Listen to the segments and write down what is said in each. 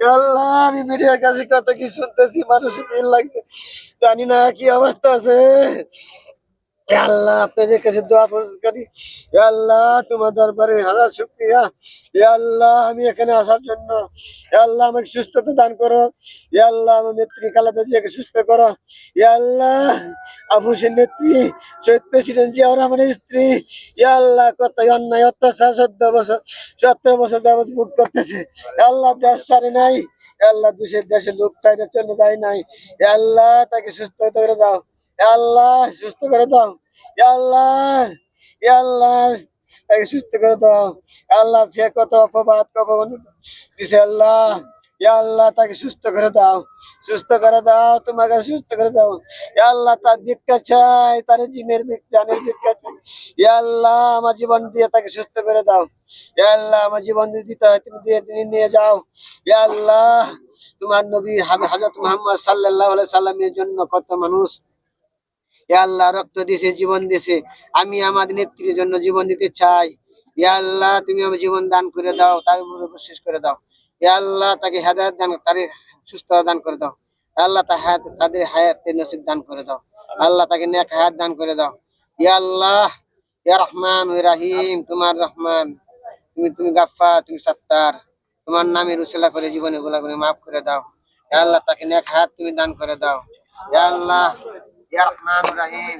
আল্লাহ, আমি মিডিয়ার কাছে কত কি শুনতেছি, মানুষের ভিড় লাগছে। জানি না কি অবস্থা আছে। আল্লাহ আপনাদের কাছে দোয়া প্রস্তুত করি আল্লাহ তোমার দরবারে হাজার শুক্রিয়া আল্লাহ আমি এখানে আসার জন্য আল্লাহ আমাকে সুস্থতা দান করো আল্লাহ আমার নেত্রী কালাদা জিয়াকে সুস্থ করো আল্লাহ আবুসের নেত্রী শহীদ প্রেসিডেন্ট জিয়া রহমানের স্ত্রী আল্লাহ কত অন্যায় অত্যাচার চোদ্দ বছর সতেরো বছর যাবত ভোট করতেছে আল্লাহ দেশ ছাড়ে নাই আল্লাহ দেশের দেশে লোক চাইলে জন্য যায় নাই আল্লাহ তাকে সুস্থ করে দাও আল্লাহ, সুস্থ করে দাও। আল্লাহ আল্লাহ, তাকে সুস্থ করে দাও। আল্লাহ, সে কত অপবাদ কত দিছে আল্লাহ। আল্লাহ, তাকে সুস্থ করে দাও। সুস্থ করে দাও, তোমাকে সুস্থ করে দাও। আল্লাহ, তার ভিক্ষা চাই, তার জিনের জানের ভিক্ষা চাই। আল্লাহ, আমার জীবন দিয়ে তাকে সুস্থ করে দাও। আল্লাহ, আমার জীবন যদি দিতে হয়, তুমি দিয়ে তুমি নিয়ে যাও। আল্লাহ, তোমার নবী হাজরত মোহাম্মদ আলাইহি সাল্লামের জন্য কত মানুষ আল্লাহ রক্ত দিয়েছে, জীবন দিয়েছে। আমি আমার নেত্রীর জন্য জীবন দিতে চাই। ইয়া আল্লাহ, তুমি আমার জীবন দান করে দাও, তার উপর শেষ করে দাও। ইয়া আল্লাহ, তাকে হেদায়ত দান, তার সুস্থ দান করে দাও। আল্লাহ হায়াত, তাদের হায়াতের নসিব দান করে দাও। আল্লাহ, তাকে নেক হায়াত দান করে দাও। ইয়া আল্লাহ ইয়া রহমান রাহিম, তোমার রহমান। তুমি তুমি গাফফার, তুমি সত্তার। তোমার নামে রুসেলা করে জীবনে গুলাগুলি মাফ করে দাও। আল্লাহ, তাকে নেক হায়াত তুমি দান করে দাও। আল্লাহ রহমান রাহিম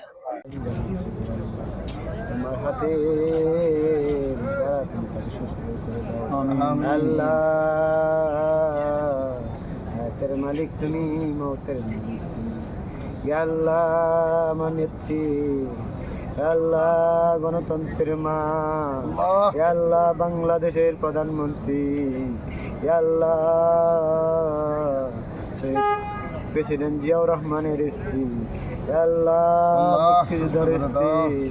মালিক তুমি মৌতের মালিক তুমি ইয়া আল্লাহ আল্লাহ গণতন্ত্রের মা আল্লাহ বাংলাদেশের প্রধানমন্ত্রী ইয়া আল্লাহ প্রেসিডেন্ট জিয়াউর রহমানের স্ত্রী। আল্লাহ স্ত্রী।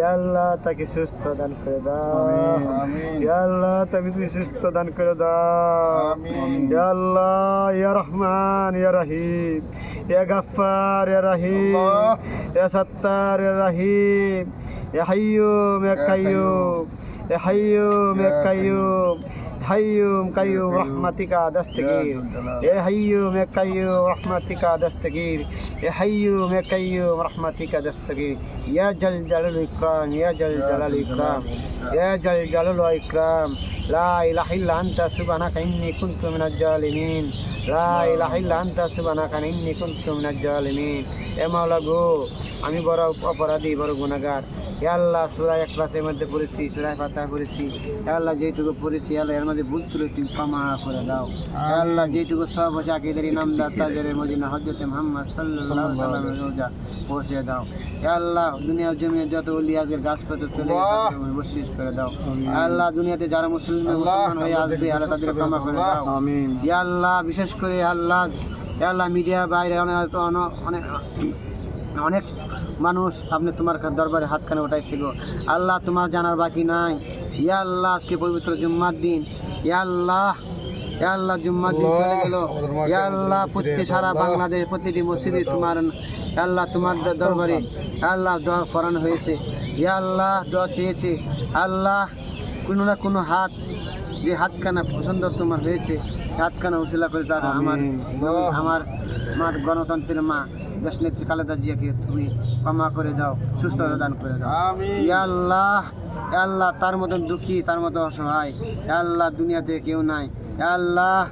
আল্লাহ তাকে সুস্থ দান করে দাও। আল্লাহ তুমি তুই সুস্থ দান করে দাও। আল্লাহ ইয়া রহমান ইয়া রহিম। ইয়া গাফফার ইয়া রহিম। ইয়া সত্তার ইয়া রহিম। ইয়া হাইয়ুম ইয়া কাইয়ুম ইয়া হাইয়ুম ইয়া কাইয়ুম হাইয়ুম কাইয়ুম রহমাতিকা দস্তগীর এ হাইয়ুম এ কাইয়ুম রহমাতিকা দস্তগীর এ হাইয়ুম এ কাইয়ুম রহমাতিকা দস্তগীর ইয়া জল জালাল ইকরাম ইয়া জল জালাল ইকরাম ইয়া জল জালাল ইকরাম লা ইলাহা ইল্লা আনতা সুবহানাকা ইন্নী কুনতু মিনাজ জালিমিন। লা ইলাহা ইল্লা আনতা সুবহানাকা ইন্নী কুনতু মিনাজ জালিমিন। এ মাওলা গো আমি বড় অপরাধী বড় গুনাহগার। ইয়া আল্লাহ সূরা ইখলাসের মধ্যে পড়েছি সূরা ফাতিহা পড়েছি। ইয়া আল্লাহ যেটুকু পড়েছি আল্লাহ এর মধ্যে ভুল তুলে তুমি ক্ষমা করে দাও। ইয়া আল্লাহ যেটুকু সব বসে আকিদের ইনামদার তাজের মদিনা হযরত মুহাম্মদ সাল্লাল্লাহু আলাইহি ওয়াসাল্লামের রোজা পৌঁছে দাও। ইয়া আল্লাহ দুনিয়ার জমিনে যত ওলিয়াদের গাছ কত চলে বসিস করে দাও। আল্লাহ দুনিয়াতে যারা মুসলিম মুসলমান হয়ে আসবে আল্লাহ তাদের ক্ষমা করে দাও আমিন ইয়া আল্লাহ বিশেষ করে আল্লাহ আল্লাহ মিডিয়া বাইরে অনেক অনেক অনেক মানুষ আপনি তোমার দরবারে হাতখানে উঠাইছিল আল্লাহ তোমার জানার বাকি নাই ইয়া আল্লাহ আজকে পবিত্র জুম্মার দিন ইয়া আল্লাহ ইয়া আল্লাহ জুম্মার দিন চলে গেল ইয়া আল্লাহ প্রত্যেক সারা বাংলাদেশ প্রতিটি মসজিদে তোমার আল্লাহ তোমার দরবারে আল্লাহ দোয়া করানো হয়েছে ইয়া আল্লাহ দোয়া চেয়েছে আল্লাহ কোনো না কোনো হাত যে হাতখানা পছন্দ তোমার হয়েছে হাতখানা উশিলা করে তার আমার আমার আমার গণতন্ত্রের মা দেশনেত্রী খালেদা জিয়াকে তুমি ক্ষমা করে দাও সুস্থতা দান করে দাও। আল্লাহ আল্লাহ তার মতন দুঃখী তার মতো অসহায় আল্লাহ দুনিয়াতে কেউ নাই। আল্লাহ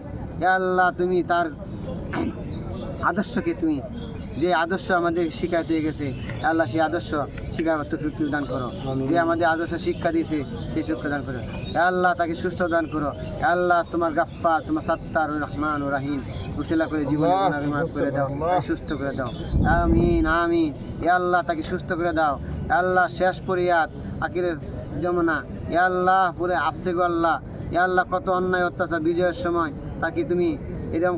আল্লাহ তুমি তার আদর্শকে তুমি যে আদর্শ আমাদের শিক্ষা দিয়ে গেছে আল্লাহ সেই আদর্শ শিক্ষা তৌফিক দান করো। যে আমাদের আদর্শ শিক্ষা দিয়েছে সেই শিক্ষা দান করো। আল্লাহ তাকে সুস্থ দান করো। আল্লাহ তোমার গাফফার তোমার সাত্তার রহমান ও রাহিম উশিলা করে জীবন করে দাও সুস্থ করে দাও। আমিন আমিন। আল্লাহ তাকে সুস্থ করে দাও। আল্লাহ শেষ পরিয়াত আকিরের যমুনা। আল্লাহ পুরে আসছে গো আল্লাহ। আল্লাহ কত অন্যায় অত্যাচার বিজয়ের সময়। তাকে তুমি এরকম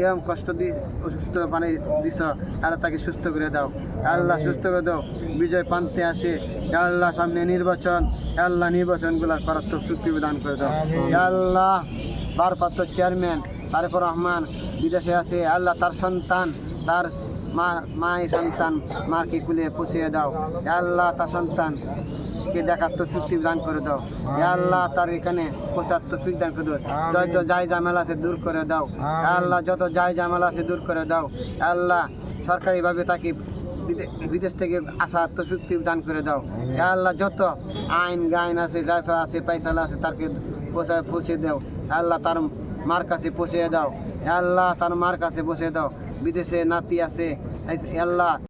এরকম কষ্ট দি অসুস্থ পানি দিছ আর তাকে সুস্থ করে দাও। আল্লাহ সুস্থ করে দাও বিজয় পান্তে আসে। আল্লাহ সামনে নির্বাচন আল্লাহ নির্বাচনগুলো করার তো চুক্তি দান করে দাও। আল্লাহ বারপাত্র চেয়ারম্যান তারপর রহমান বিদেশে আছে। আল্লাহ তার সন্তান তার মা মাই সন্তান মাকে কুলে পুষিয়ে দাও। আল্লাহ তার সন্তান কে দেখার তৌফিক দান করে দাও। আল্লাহ তার এখানে পোষার তৌফিক দান করে দাও। যত যাই ঝামেলা আছে দূর করে দাও। আল্লাহ যত যাই ঝামেলা আছে দূর করে দাও। আল্লাহ সরকারিভাবে তাকে বিদে- বিদেশ থেকে আসা তৌফিক দান করে দাও। আল্লাহ যত আইন গাইন আছে যা আছে পয়সালা আছে তাকে পৌঁছায় পৌঁছে দাও। আল্লাহ তার মার কাছে পৌঁছে দাও। আল্লাহ তার মার কাছে পৌঁছে দাও। বিদেশে নাতি আছে আল্লাহ